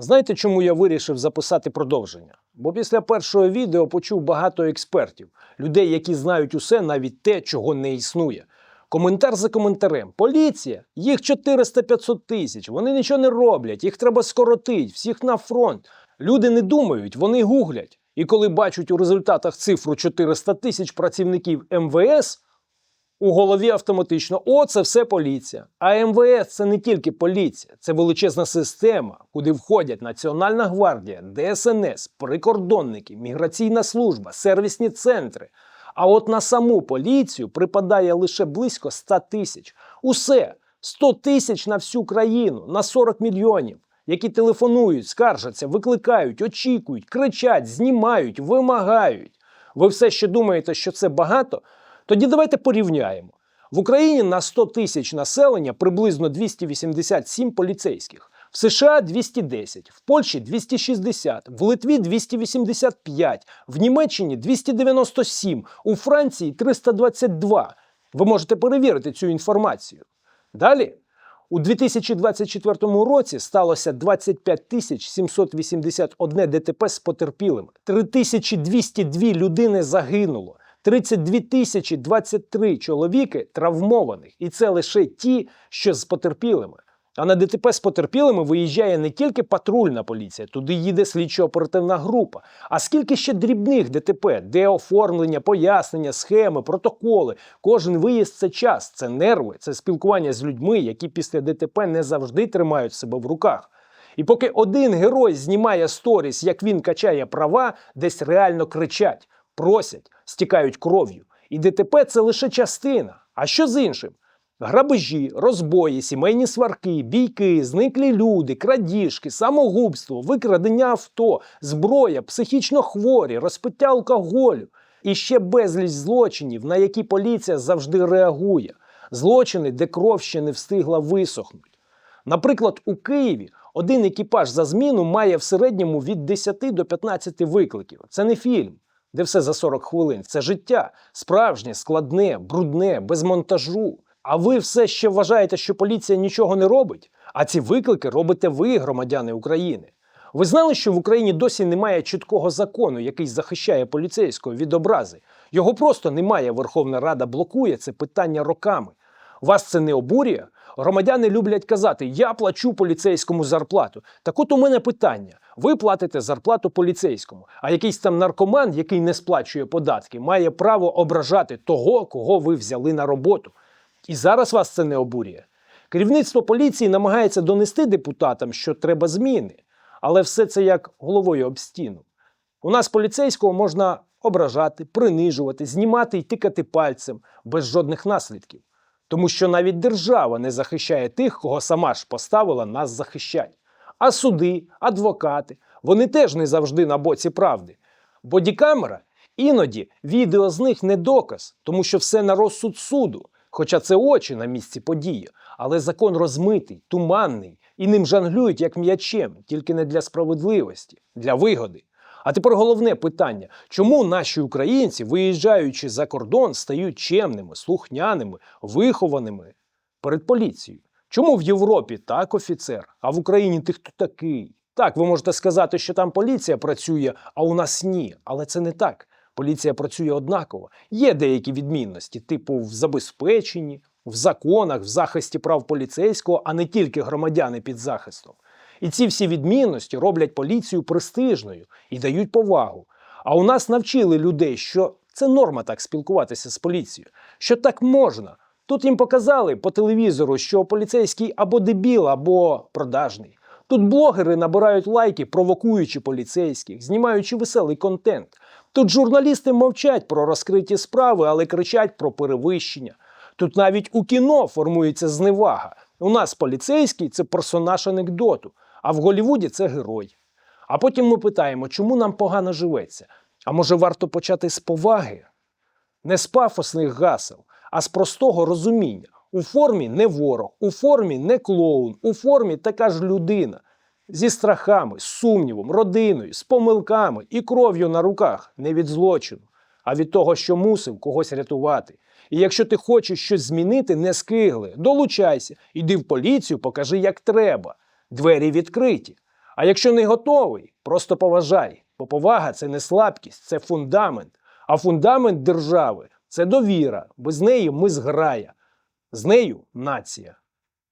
Знаєте, чому я вирішив записати продовження? Бо після першого відео почув багато експертів, людей, які знають усе, навіть те, чого не існує. Коментар за коментарем. Поліція, їх 400-500 тисяч, вони нічого не роблять, їх треба скоротить, всіх на фронт. Люди не думають, вони гуглять. І коли бачать у результатах цифру 400 тисяч працівників МВС, у голові автоматично о, це все поліція. А МВС це не тільки поліція, це величезна система, куди входять Національна гвардія, ДСНС, прикордонники, міграційна служба, сервісні центри. А от на саму поліцію припадає лише близько 100 тисяч. Усе 100 тисяч на всю країну, на 40 мільйонів, які телефонують, скаржаться, викликають, очікують, кричать, знімають, вимагають. Ви все ще думаєте, що це багато? Тоді давайте порівняємо. В Україні на 100 тисяч населення приблизно 287 поліцейських. В США 210, в Польщі 260, в Литві 285, в Німеччині 297, у Франції 322. Ви можете перевірити цю інформацію. Далі. У 2024 році сталося 25 тисяч 781 ДТП з потерпілими. 3202 людини загинуло. 32 тисячі 23 чоловіки травмованих. І це лише ті, що з потерпілими. А на ДТП з потерпілими виїжджає не тільки патрульна поліція, туди їде слідчо-оперативна група. А скільки ще дрібних ДТП, де оформлення, пояснення, схеми, протоколи. Кожен виїзд це час, це нерви, це спілкування з людьми, які після ДТП не завжди тримають себе в руках. І поки один герой знімає сторіс, як він качає права, десь реально кричать, просять, стікають кров'ю. І ДТП це лише частина. А що з іншим? Грабежі, розбої, сімейні сварки, бійки, зниклі люди, крадіжки, самогубство, викрадення авто, зброя, психічно хворі, розпиття алкоголю і ще безліч злочинів, на які поліція завжди реагує. Злочини, де кров ще не встигла висохнути. Наприклад, у Києві один екіпаж за зміну має в середньому від 10 до 15 викликів. Це не фільм, де все за 40 хвилин. Це життя справжнє, складне, брудне, без монтажу. А ви все ще вважаєте, що поліція нічого не робить? А ці виклики робите ви, громадяни України. Ви знали, що в Україні досі немає чіткого закону, який захищає поліцейського від образи. Його просто немає. Верховна Рада блокує це питання роками. Вас це не обурює? Громадяни люблять казати: я плачу поліцейському зарплату. Так от у мене питання: ви платите зарплату поліцейському, а якийсь там наркоман, який не сплачує податки, має право ображати того, кого ви взяли на роботу. І зараз вас це не обурює. Керівництво поліції намагається донести депутатам, що треба зміни, але все це як головою об стіну. У нас поліцейського можна ображати, принижувати, знімати і тикати пальцем без жодних наслідків. Тому що навіть держава не захищає тих, кого сама ж поставила нас захищати. А суди, адвокати, вони теж не завжди на боці правди. Бодікамера іноді відео з них не доказ, тому що все на розсуд суду. Хоча це очі на місці події, але закон розмитий, туманний, і ним жонглюють як м'ячем, тільки не для справедливості, для вигоди. А тепер головне питання: чому наші українці, виїжджаючи за кордон, стають чемними, слухняними, вихованими перед поліцією? Чому в Європі так офіцер, а в Україні ти хто такий? Так, ви можете сказати, що там поліція працює, а у нас ні. Але це не так. Поліція працює однаково. Є деякі відмінності, типу в забезпеченні, в законах, в захисті прав поліцейського, а не тільки громадяни під захистом. І ці всі відмінності роблять поліцію престижною і дають повагу. А у нас навчили людей, що це норма так спілкуватися з поліцією, що так можна. Тут їм показали по телевізору, що поліцейський або дебіл, або продажний. Тут блогери набирають лайки, провокуючи поліцейських, знімаючи веселий контент. Тут журналісти мовчать про розкриті справи, але кричать про перевищення. Тут навіть у кіно формується зневага. У нас поліцейський це персонаж анекдоту, а в Голлівуді це герой. А потім ми питаємо, чому нам погано живеться? А може варто почати з поваги? Не з пафосних гасел, а з простого розуміння. У формі не ворог, у формі не клоун, у формі така ж людина. Зі страхами, сумнівом, родиною, з помилками і кров'ю на руках не від злочину, а від того, що мусив когось рятувати. І якщо ти хочеш щось змінити, не скигли, долучайся, іди в поліцію, покажи, як треба. Двері відкриті. А якщо не готовий, просто поважай, бо повага це не слабкість, це фундамент. А фундамент держави це довіра. Без неї ми зграя, з нею нація.